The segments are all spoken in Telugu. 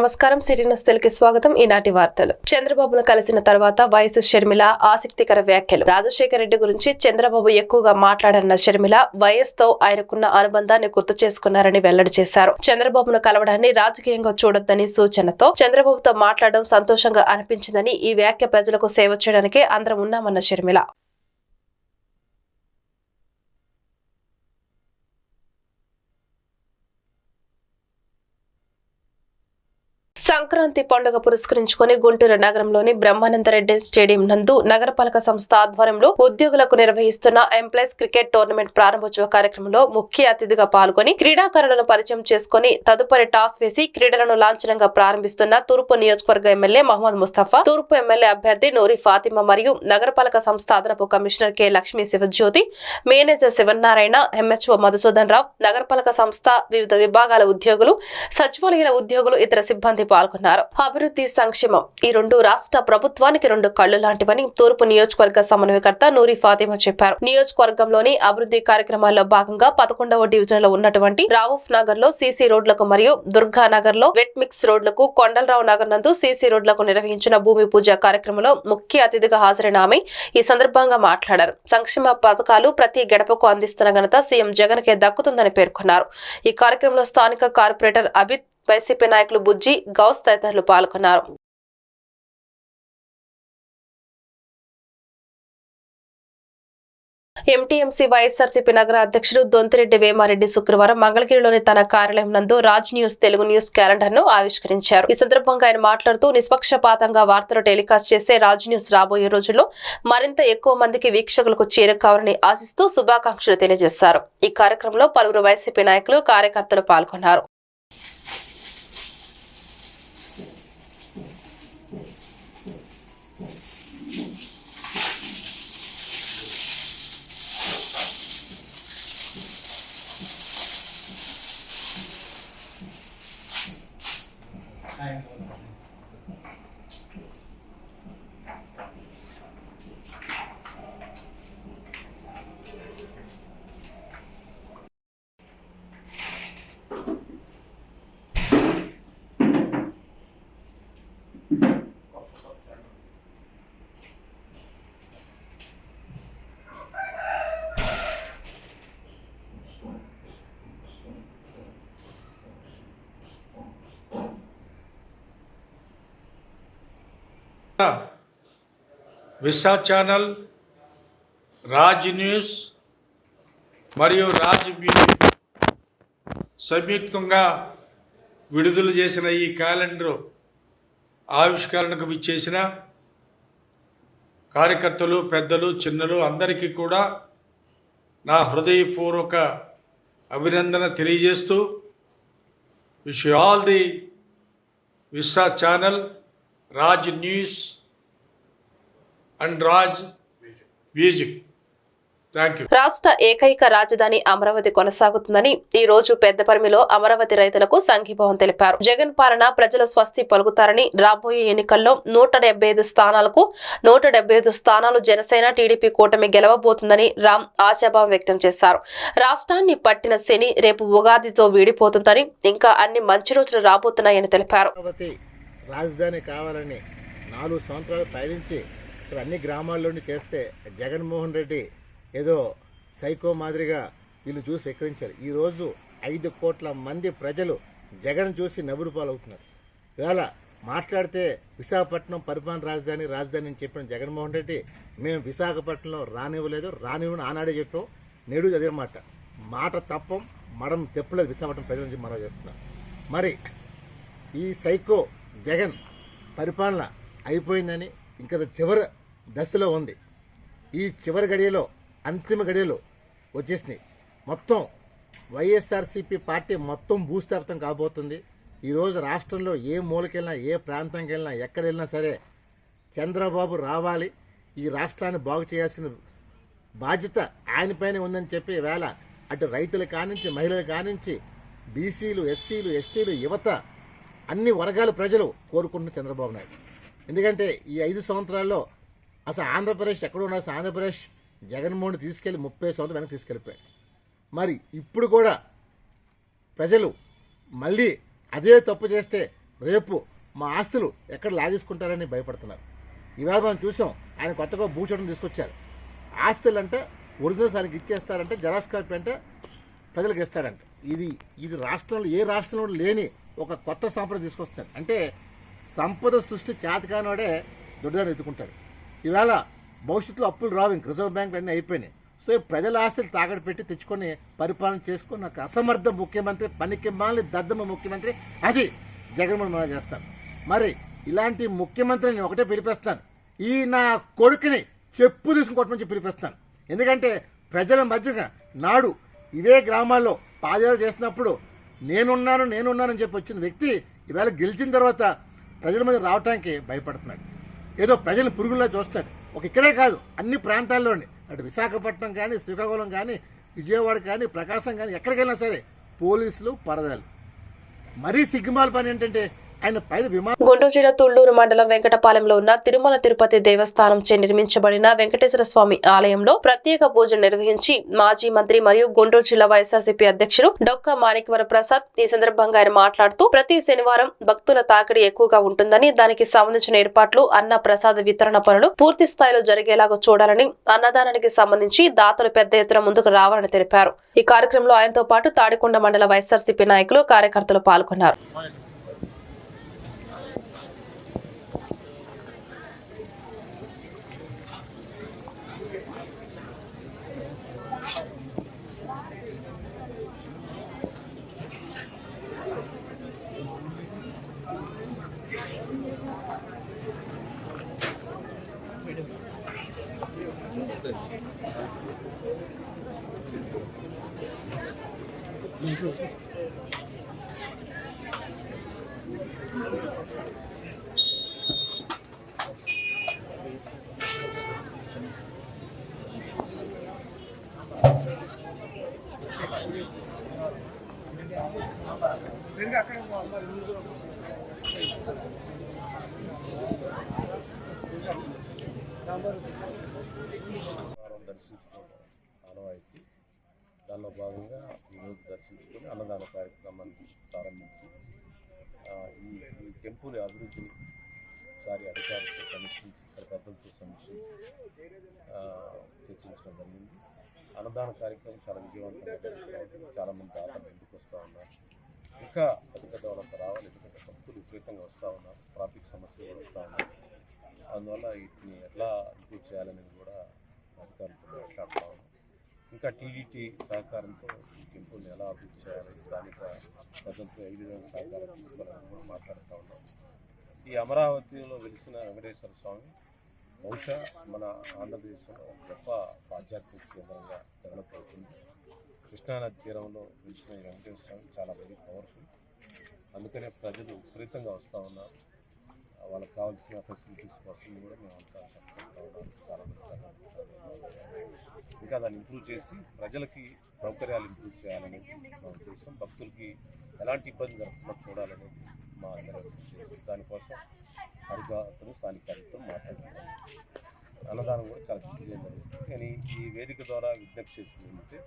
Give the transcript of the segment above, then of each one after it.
నమస్కారం. సిటీ న్యూస్ స్వాగతం. ఈనాటి వార్తలు. చంద్రబాబును కలిసిన తర్వాత వయసు షర్మిల ఆసక్తికర వ్యాఖ్యలు. రాజశేఖర రెడ్డి గురించి చంద్రబాబు ఎక్కువగా మాట్లాడన్న షర్మిల వయస్తో ఆయనకున్న అనుబంధాన్ని గుర్తు చేసుకున్నారని వెల్లడి చేశారు. చంద్రబాబును కలవడాన్ని రాజకీయంగా చూడొద్దని సూచనతో చంద్రబాబుతో మాట్లాడడం సంతోషంగా అనిపించిందని ఈ వ్యాఖ్య ప్రజలకు సేవ చేయడానికే అందరం ఉన్నామన్న షర్మిల. సంక్రాంతి పండుగ పురస్కరించుకుని గుంటూరు నగరంలోని బ్రహ్మానందరెడ్డి స్టేడియం నందు నగరపాలక సంస్థ ఆధ్వర్యంలో ఉద్యోగులకు నిర్వహిస్తున్న ఎంప్లాయీస్ క్రికెట్ టోర్నమెంట్ ప్రారంభోత్సవ కార్యక్రమంలో ముఖ్య అతిథిగా పాల్గొని క్రీడాకారులను పరిచయం చేసుకుని తదుపరి టాస్ వేసి క్రీడలను లాంఛనంగా ప్రారంభిస్తున్న తూర్పు నియోజకవర్గ ఎమ్మెల్యే మహమ్మద్ ముస్తఫా తూర్పు ఎమ్మెల్యే అభ్యర్థి నూరి ఫాతిమా మరియు నగరపాలక సంస్థ అదనపు commissioner K Lakshmi Sivajyothi manager Sivanarayana MHO Madhusudan Rao నగరపాలక సంస్థ వివిధ విభాగాల ఉద్యోగులు సచివాలయాల ఉద్యోగులు ఇతర సిబ్బంది పాల్గొన్నారు. అభివృద్ధి సంక్షేమం. ఈ రెండు రాష్ట్ర ప్రభుత్వానికి రెండు కళ్ళు లాంటివని తూర్పు నియోజకవర్గ సమన్వయకర్త నూరి ఫాతిమా చెప్పారు. నియోజకవర్గంలోని అభివృద్ధి కార్యక్రమాల్లో భాగంగా పదకొండవ డివిజన్లో ఉన్నటువంటి రావుఫ్ నగర్లో సీసీ రోడ్లకు మరియు దుర్గా నగర్లో వెట్ మిక్స్ రోడ్లకు కొండలరావు నగర్ నందు సీసీ రోడ్లకు నిర్వహించిన భూమి పూజ కార్యక్రమంలో ముఖ్య అతిథిగా హాజరైన ఆమె ఈ సందర్భంగా మాట్లాడారు. సంక్షేమ పథకాలు ప్రతి గడపకు అందిస్తున్న ఘనత సీఎం జగన్ కే దక్కుతుందని పేర్కొన్నారు. ఈ కార్యక్రమంలో స్థానిక కార్పొరేటర్ అభిత్ వైసీపీ నాయకులు బుజ్జి గౌస్ తదితరులు పాల్గొన్నారు. ఎంటీఎంసీ వైఎస్ఆర్సీపీ నగర అధ్యక్షుడు దొంతిరెడ్డి వేమారెడ్డి శుక్రవారం మంగళగిరిలోని తన కార్యాలయం నందు రాజ్ న్యూస్ తెలుగు న్యూస్ క్యాలెండర్ను ఆవిష్కరించారు. ఈ సందర్భంగా ఆయన మాట్లాడుతూ నిష్పక్షపాతంగా వార్తలు టెలికాస్ట్ చేసే రాజ్ న్యూస్ రాబోయే రోజుల్లో మరింత ఎక్కువ మందికి వీక్షకులకు చేరుకావాలని ఆశిస్తూ శుభాకాంక్షలు తెలియజేశారు. ఈ కార్యక్రమంలో పలువురు వైసీపీ నాయకులు కార్యకర్తలు పాల్గొన్నారు. Visha channel Raj news మరియు రాజ్ మ్యూజిక్ సంయుక్తంగా విడుదల చేసిన ఈ క్యాలెండర్ ఆవిష్కరణకు విచ్చేసిన కార్యకర్తలు పెద్దలు చిన్నలు అందరికీ కూడా నా హృదయపూర్వక అభినందన తెలియజేస్తూ wish all the Visha channel Raj news and Raj music రాష్ట్ర ఏకైక రాజధాని అమరావతి కొనసాగుతుందని ఈ రోజు పెద్దపరిమిలో అమరావతి రైతులకు సంఘీభావం తెలిపారు. జగన్ పాలన ప్రజల స్వస్తి పలుకుతారని రాబోయే ఎన్నికల్లో నూట డెబ్బై ఐదు స్థానాలకు నూట డెబ్బై ఐదు స్థానాలు జనసేన టీడీపీ కూటమి గెలవబోతుందని రామ్ ఆశాభావం వ్యక్తం చేశారు. రాష్ట్రాన్ని పట్టిన శని రేపు ఉగాదితో వీడిపోతుందని ఇంకా అన్ని మంచి రోజులు రాబోతున్నాయని తెలిపారు. అమరావతి రాజధాని కావాలని నాలుగు సంవత్సరాలు పయనించి ఇక్కడ అన్ని గ్రామాల్లోని చేస్తే జగన్మోహన్ రెడ్డి ఏదో సైకో మాదిరిగా వీళ్ళు చూసి విక్రించారు ఈరోజు ఐదు కోట్ల మంది ప్రజలు జగన్ చూసి నవ్వులు పాలవుతున్నారు. ఇవాళ మాట్లాడితే విశాఖపట్నం పరిపాలన రాజధాని రాజధాని అని చెప్పిన జగన్మోహన్ రెడ్డి మేము విశాఖపట్నంలో రానివ్వలేదు రానివ్వని ఆనాడే చెప్పాం. నేడు అదే మాట. మాట తప్పం మడం తెప్పలేదు విశాఖపట్నం ప్రజల నుంచి మనం చేస్తున్నాం మరి ఈ సైకో జగన్ పరిపాలన అయిపోయిందని ఇంకా చివరి దశలో ఉంది. ఈ చివరి గడియలో అంతిమ గడియలో వచ్చేసినాయి. మొత్తం వైఎస్ఆర్సీపీ పార్టీ మొత్తం భూస్థాపితం కాబోతుంది. ఈరోజు రాష్ట్రంలో ఏ మూలకెళ్ళినా ఏ ప్రాంతంకి వెళ్ళినా ఎక్కడ వెళ్ళినా సరే చంద్రబాబు రావాలి. ఈ రాష్ట్రాన్ని బాగు చేయాల్సిన బాధ్యత ఆయనపైనే ఉందని చెప్పి వేళ అటు రైతులు కానించి మహిళలు కానించి బీసీలు ఎస్సీలు ఎస్టీలు యువత అన్ని వర్గాల ప్రజలు కోరుకుంటున్న చంద్రబాబు నాయుడు. ఎందుకంటే ఈ ఐదు సంవత్సరాల్లో అసలు ఆంధ్రప్రదేశ్ ఎక్కడ ఉన్న ఆంధ్రప్రదేశ్ జగన్మోహన్ తీసుకెళ్ళి ముప్పై సంవత్సరాలు వెనక్కి తీసుకెళ్ళిపోయాడు. మరి ఇప్పుడు కూడా ప్రజలు మళ్ళీ అదే తప్పు చేస్తే రేపు మా ఆస్తులు ఎక్కడ లాగేసుకుంటారని భయపడుతున్నారు. ఇవాళ మనం చూసాం ఆయన కొత్తగా భూచోటం తీసుకొచ్చారు. ఆస్తులు అంటే ఒరిజినల్స్ ఆయనకి ఇచ్చేస్తారంటే జెరాక్స్ అంటే ప్రజలకు ఇస్తాడంట ఇది ఇది రాష్ట్రంలో ఏ రాష్ట్రంలో లేని ఒక కొత్త సంపద తీసుకొస్తాడు. అంటే సంపద సృష్టి చేతకానోడే దొడ్డని ఎత్తుకుంటాడు. ఇవాళ భవిష్యత్తులో అప్పులు రావు ఇంక రిజర్వ్ బ్యాంకులు అన్నీ అయిపోయినాయి. సో ప్రజల ఆస్తులు తాకట్టు పెట్టి తెచ్చుకొని పరిపాలన చేసుకుని నాకు అసమర్థ ముఖ్యమంత్రి పనికి మాలి దద్దమ్మ ముఖ్యమంత్రి అది జగన్మోహన్ మన చేస్తాను మరి ఇలాంటి ముఖ్యమంత్రిని నేను ఒకటే పిలిపిస్తాను. ఈ నా కొడుకుని చెప్పు తీసుకుని కొట్టమని పిలిపిస్తాను. ఎందుకంటే ప్రజల మధ్యన నాడు ఇవే గ్రామాల్లో పాదయాత్ర చేసినప్పుడు నేనున్నాను నేనున్నానని చెప్పి వచ్చిన వ్యక్తి ఈవేళ గెలిచిన తర్వాత ప్రజల మధ్య రావటానికి భయపడుతున్నాడు. ఏదో ప్రజలు పురుగుల్లా చూస్తాడు. ఒక ఇక్కడే కాదు అన్ని ప్రాంతాల్లోనే. అటు విశాఖపట్నం కానీ శ్రీకాకుళం కానీ విజయవాడ కానీ ప్రకాశం కానీ ఎక్కడికైనా సరే పోలీసులు పరదాలు. మరీ సిగ్గుమాల పని ఏంటంటే గుంటూరు జిల్లా తుళ్ళూరు మండలం వెంకటపాలెంలో ఉన్న తిరుమల తిరుపతి దేవస్థానం చే నిర్మించబడిన వెంకటేశ్వర స్వామి ఆలయంలో ప్రత్యేక పూజలు నిర్వహించి మాజీ మంత్రి మరియు గుంటూరు జిల్లా వైఎస్ఆర్సీపీ అధ్యక్షుడు డొక్క మాణిక్వర ప్రసాద్ ఈ సందర్భంగా ఆయన మాట్లాడుతూ ప్రతి శనివారం భక్తుల తాకిడి ఎక్కువగా ఉంటుందని దానికి సంబంధించిన ఏర్పాట్లు అన్న ప్రసాద వితరణ పనులు పూర్తి స్థాయిలో జరిగేలాగా చూడాలని అన్నదానానికి సంబంధించి దాతలు పెద్ద ఎత్తున ముందుకు రావాలని తెలిపారు. ఈ కార్యక్రమంలో ఆయనతో పాటు తాడికొండ మండల వైఎస్ఆర్సీపీ నాయకులు కార్యకర్తలు పాల్గొన్నారు. వారం దర్శించుకోవడం ఆనవాయితీ. దానిలో భాగంగా ఈరోజు దర్శించుకొని అన్నదాన కార్యక్రమాన్ని ప్రారంభించి ఈ ఈ టెంపుల్ అభివృద్ధిని ఒకసారి అధికారులతో సమీక్షించి ఇక్కడ పెద్దలతో సమీక్షించి చర్చించడం జరిగింది. అన్నదాన కార్యక్రమం చాలా విజయవంతంగా జరుగుతూ చాలామంది దాతలు ముందుకు వస్తూ ఉన్నారు. ఇంకా పెద్ద పెద్ద వాళ్ళంతా రావాలి ఎందుకంటే భక్తులు విపరీతంగా వస్తూ ఉన్నారు. ట్రాఫిక్ సమస్యలు వస్తూ ఉన్నారు. అందువల్ల వీటిని ఎట్లా ఇంప్రూవ్ చేయాలనేది కూడా అధికారులతో మాట్లాడుతూ ఇంకా టీడీటీ సహకారంతో ఈ టెంపుల్ని ఎలా అభివృద్ధి చేయాలి? స్థానిక ప్రజలతో ఏ విధంగా సహకారం తీసుకోవాలని కూడా మాట్లాడుతూ ఉన్నాం. ఈ అమరావతిలో వెలిసిన వెంకటేశ్వర స్వామి బహుశా మన ఆంధ్రప్రదేశ్లో గొప్ప ఆధ్యాత్మిక కేంద్రంగా డెవలప్ అవుతుంది. కృష్ణానది తీరంలో వెలిసిన ఈ వెంకటేశ్వర స్వామి చాలా వెరీ పవర్ఫుల్. అందుకనే ప్రజలు విపరీతంగా వస్తూ ఉన్నారు. వాళ్ళకి కావాల్సిన ఫెసిలిటీస్ కోసం కూడా మేము అంతా చాలా ఇంకా దాన్ని ఇంప్రూవ్ చేసి ప్రజలకి సౌకర్యాలు ఇంప్రూవ్ చేయాలనేది మా ఉద్దేశం. భక్తులకి ఎలాంటి ఇబ్బంది జరగకుండా చూడాలనేది మా అందరి ఉద్దేశం స్థానిక అధికారులతో స్థానికాలతో మాట్లాడుతున్నాం అన్నదానం కూడా చాలా విజయం జరుగుతుంది కానీ ఈ వేదిక ద్వారా విజ్ఞప్తి చేసింది ఏంటంటే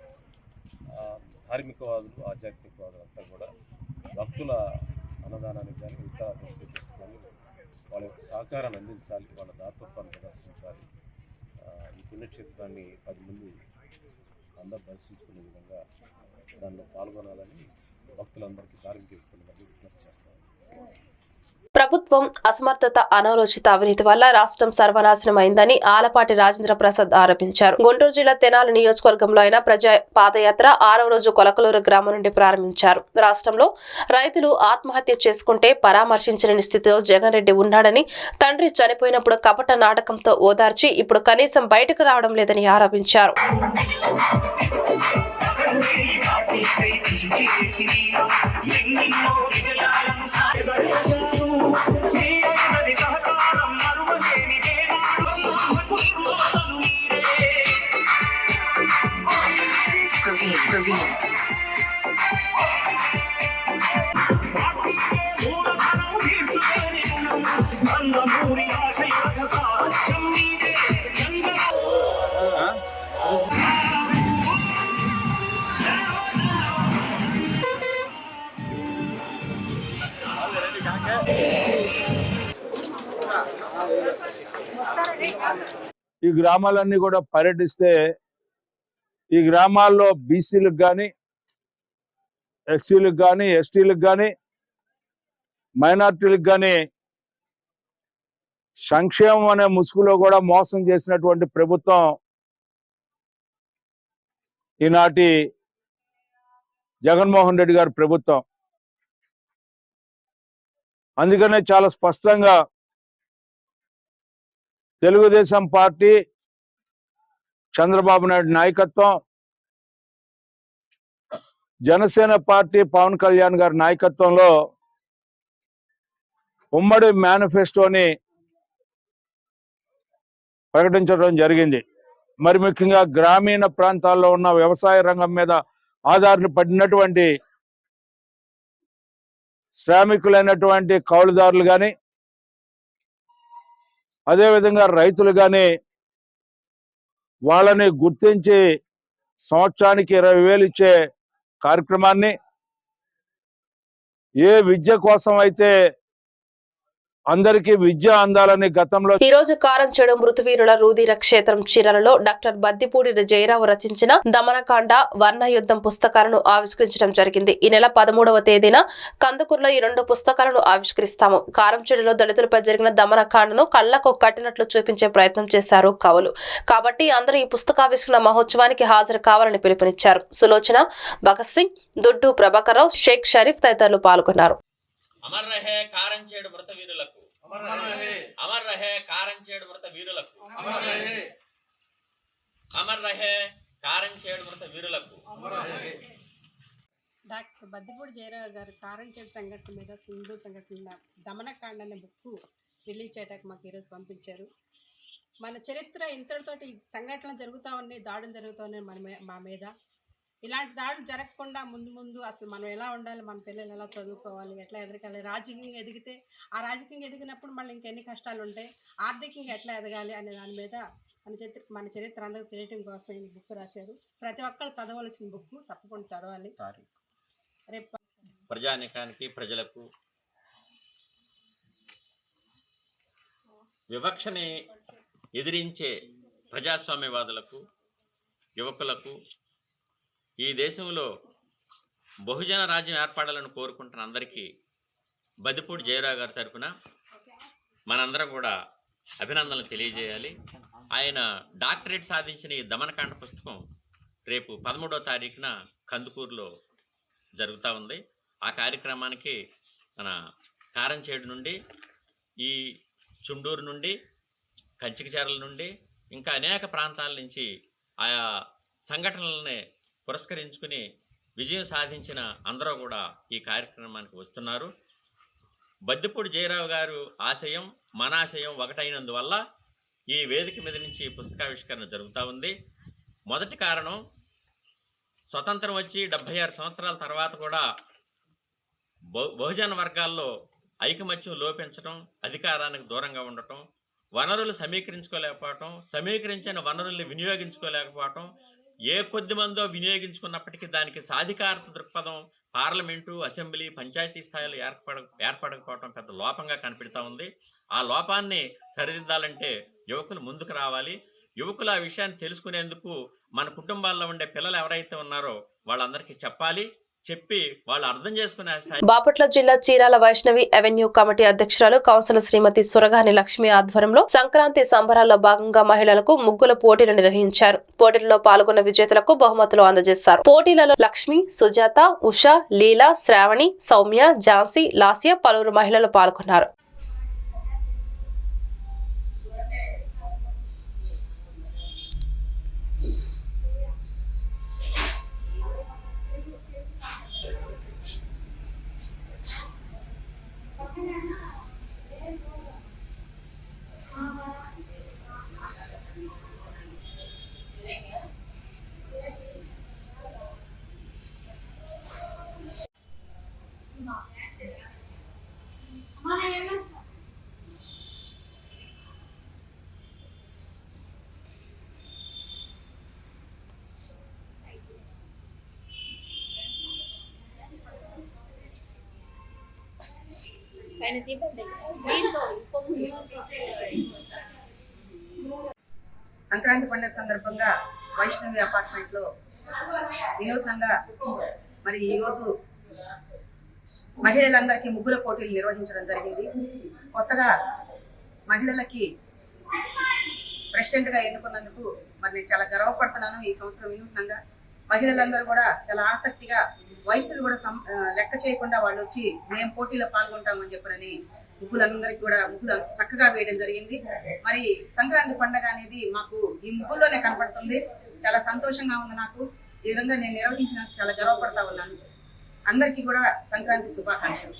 ధార్మికవాదులు ఆధ్యాత్మికవాదులు అంతా కూడా భక్తుల అన్నదానానికి కానీ ఇతర ఫెసిలిటీస్ కానీ వాళ్ళ సహకారాన్ని అందించాలి వాళ్ళ దాతృత్వాన్ని ప్రదర్శించాలి. ఈ పుణ్యక్షేత్రాన్ని పది మంది అందరూ దర్శించుకునే విధంగా దానిలో పాల్గొనాలని భక్తులందరికీ ధార్మిక వ్యక్తులందరికీ విజ్ఞప్తి చేస్తాను ప్రభుత్వం అసమర్థత అనాలోచిత అవినీతి వల్ల రాష్ట్రం సర్వనాశనం అయిందని ఆలపాటి రాజేంద్ర ప్రసాద్ ఆరోపించారు. గుంటూరు జిల్లా తెనాలి నియోజకవర్గంలో అయిన ప్రజా పాదయాత్ర ఆరవ రోజు కొలకలూరు గ్రామం నుండి ప్రారంభించారు. రాష్ట్రంలో రైతులు ఆత్మహత్య చేసుకుంటే పరామర్శించలేని స్థితిలో జగన్ రెడ్డి ఉన్నాడని తండ్రి చనిపోయినప్పుడు కపట నాటకంతో ఓదార్చి ఇప్పుడు కనీసం బయటకు రావడం లేదని ఆరోపించారు. Praveen, Praveen. గ్రామాలన్నీ కూడా పర్యటిస్తే ఈ గ్రామాల్లో బీసీలకు కానీ ఎస్సీలకు కానీ ఎస్టీలకు కానీ మైనార్టీలకు కానీ సంక్షేమం అనే ముసుగులో కూడా మోసం చేసినటువంటి ప్రభుత్వం ఈనాటి జగన్మోహన్ రెడ్డి గారి ప్రభుత్వం. అందుకనే చాలా స్పష్టంగా తెలుగుదేశం పార్టీ చంద్రబాబు నాయుడు నాయకత్వం జనసేన పార్టీ పవన్ కళ్యాణ్ గారి నాయకత్వంలో ఉమ్మడి మేనిఫెస్టోని ప్రకటించడం జరిగింది. మరి ముఖ్యంగా గ్రామీణ ప్రాంతాల్లో ఉన్న వ్యవసాయ రంగం మీద ఆధారపడినటువంటి శ్రామికులైనటువంటి కౌలుదారులు కానీ అదేవిధంగా రైతులు కానీ వాళ్ళని గుర్తించి సంవత్సరానికి ఇరవై వేలు ఇచ్చే కార్యక్రమాన్ని ఏ విద్య కోసం అయితే అందరికీ విద్య అందాలని గతంలో ఈ రోజు కారంచేడు మృతువీరుల రూధిర క్షేత్రం చీరలలో డాక్టర్ బద్దిపూడి జయరావు రచించిన దమనకాండ వర్ణ యుద్ధం పుస్తకాలను ఆవిష్కరించడం జరిగింది. ఈ నెల పదమూడవ తేదీన కందుకూరులో ఈ రెండు పుస్తకాలను ఆవిష్కరిస్తాము. కారంచేడులో దళితులపై జరిగిన దమనకాండను కళ్ళకు కట్టినట్లు చూపించే ప్రయత్నం చేశారు కవులు. కాబట్టి అందరూ ఈ పుస్తకావిష్కరణ మహోత్సవానికి హాజరు కావాలని పిలుపునిచ్చారు. సులోచన భగత్ సింగ్ దుడ్డు ప్రభాకర్ రావు షేక్ షరీఫ్ తదితరులు పాల్గొన్నారు. అమర్ రహే కారంచేడు మృత వీరులకు. అమర్ రహే కారంచేడు మృత వీరులకు. అమర్ రహే కారంచేడు మృత వీరులకు. డాక్టర్ బద్దిపూడి జయరావు గారు కారంచేడు సంఘటన మీద సింధు సంఘటన మీద దమనకాండ అనే బుక్ రిలీజ్ చేయడానికి మాకు ఈరోజు పంపించారు. మన చరిత్ర ఇంతటితోటి సంఘటనలు జరుగుతూ ఉన్నాయి దాడులు జరుగుతూ ఉన్నాయి మన మీ- మా మీద. ఇలాంటి దాడులు జరగకుండా ముందు ముందు అసలు మనం ఎలా ఉండాలి మన పిల్లలు ఎలా చదువుకోవాలి ఎట్లా ఎదగాలి రాజకీయంగా ఎదిగితే ఆ రాజకీయంగా ఎదిగినప్పుడు మళ్ళీ ఇంకెన్ని కష్టాలు ఉంటాయి ఆర్థికంగా ఎట్లా ఎదగాలి అనే దాని మీద మన చరిత్ర మన చరిత్ర అందరికి తెలియటం కోసం ఈ బుక్ రాశారు. ప్రతి ఒక్కరు చదవలసిన బుక్ తప్పకుండా చదవాలి. రేపు ప్రజానికానికి ప్రజలకు వివక్షని ఎదిరించే ప్రజాస్వామ్యవాదులకు యువకులకు ఈ దేశంలో బహుజన రాజ్యం ఏర్పడాలని కోరుకుంటున్న అందరికీ బదిపూడి జయరావు గారి తరపున మనందరం కూడా అభినందనలు తెలియజేయాలి. ఆయన డాక్టరేట్ సాధించిన ఈ దమనకాండ పుస్తకం రేపు పదమూడవ తారీఖున కందుకూరులో జరుగుతూ ఉంది. ఆ కార్యక్రమానికి మన కారంచేడు నుండి ఈ చుండూరు నుండి కంచికచేరల నుండి ఇంకా అనేక ప్రాంతాల నుంచి ఆయా సంఘటనలని పురస్కరించుకుని విజయం సాధించిన అందరూ కూడా ఈ కార్యక్రమానికి వస్తున్నారు. బద్దిపూడి జయరావు గారు ఆశయం మన ఆశయం ఒకటైనందువల్ల ఈ వేదిక మీద నుంచి పుస్తకావిష్కరణ జరుగుతూ ఉంది. మొదటి కారణం స్వతంత్రం వచ్చి డెబ్భై ఆరు సంవత్సరాల తర్వాత కూడా బహు బహుజన వర్గాల్లో ఐకమత్యం లోపించడం అధికారానికి దూరంగా ఉండటం వనరులు సమీకరించుకోలేకపోవటం సమీకరించిన వనరుల్ని వినియోగించుకోలేకపోవటం ఏ కొద్ది మందో వినియోగించుకున్నప్పటికీ దానికి సాధికారత దృక్పథం పార్లమెంటు అసెంబ్లీ పంచాయతీ స్థాయిలో ఏర్పడ ఏర్పడకపోవటం పెద్ద లోపంగా కనిపిస్తూ ఉంది. ఆ లోపాన్ని సరిదిద్దాలంటే యువకులు ముందుకు రావాలి. యువకులు ఆ విషయాన్ని తెలుసుకునేందుకు మన కుటుంబాల్లో ఉండే పిల్లలు ఎవరైతే ఉన్నారో వాళ్ళందరికీ చెప్పాలి. చెప్పి వాళ్ళు అర్థం చేసుకునే స్థాయి బాపట్ల జిల్లా చీరాల వైష్ణవి అవెన్యూ కమిటీ అధ్యక్షురాలు కౌన్సిలర్ శ్రీమతి సురగాని లక్ష్మి ఆధ్వర్యంలో సంక్రాంతి సంబరాల్లో భాగంగా మహిళలకు ముగ్గుల పోటీలు నిర్వహించారు. పోటీల్లో పాల్గొన్న విజేతలకు బహుమతులు అందజేశారు. పోటీలలో లక్ష్మి సుజాత ఉష లీలా శ్రావణి సౌమ్య ఝాన్సీ లాస్య పలువురు మహిళలు పాల్గొన్నారు. సంక్రాంతి పండుగ సందర్భంగా వైష్ణవి అపార్ట్మెంట్లో వినూత్నంగా మరి ఈరోజు మహిళలందరికీ ముగ్గుల పోటీలు నిర్వహించడం జరిగింది. కొత్తగా మహిళలకి ప్రెసిడెంట్గా ఎన్నుకున్నందుకు మరి నేను చాలా గర్వపడుతున్నాను ఈ సంవత్సరం వినూత్నంగా. మహిళలందరూ కూడా చాలా ఆసక్తిగా వయసులు కూడా సం లెక్క చేయకుండా వాళ్ళు వచ్చి మేము పోటీలో పాల్గొంటామని చెప్పనని ముగ్గులందరికీ కూడా ముగ్గులు చక్కగా వేయడం జరిగింది. మరి సంక్రాంతి పండగ అనేది మాకు ఈ ముగ్గుల్లోనే కనపడుతుంది. చాలా సంతోషంగా ఉంది నాకు. ఈ విధంగా నేను నిర్వహించిన చాలా గర్వపడతా ఉన్నాను. అందరికీ కూడా సంక్రాంతి శుభాకాంక్షలు.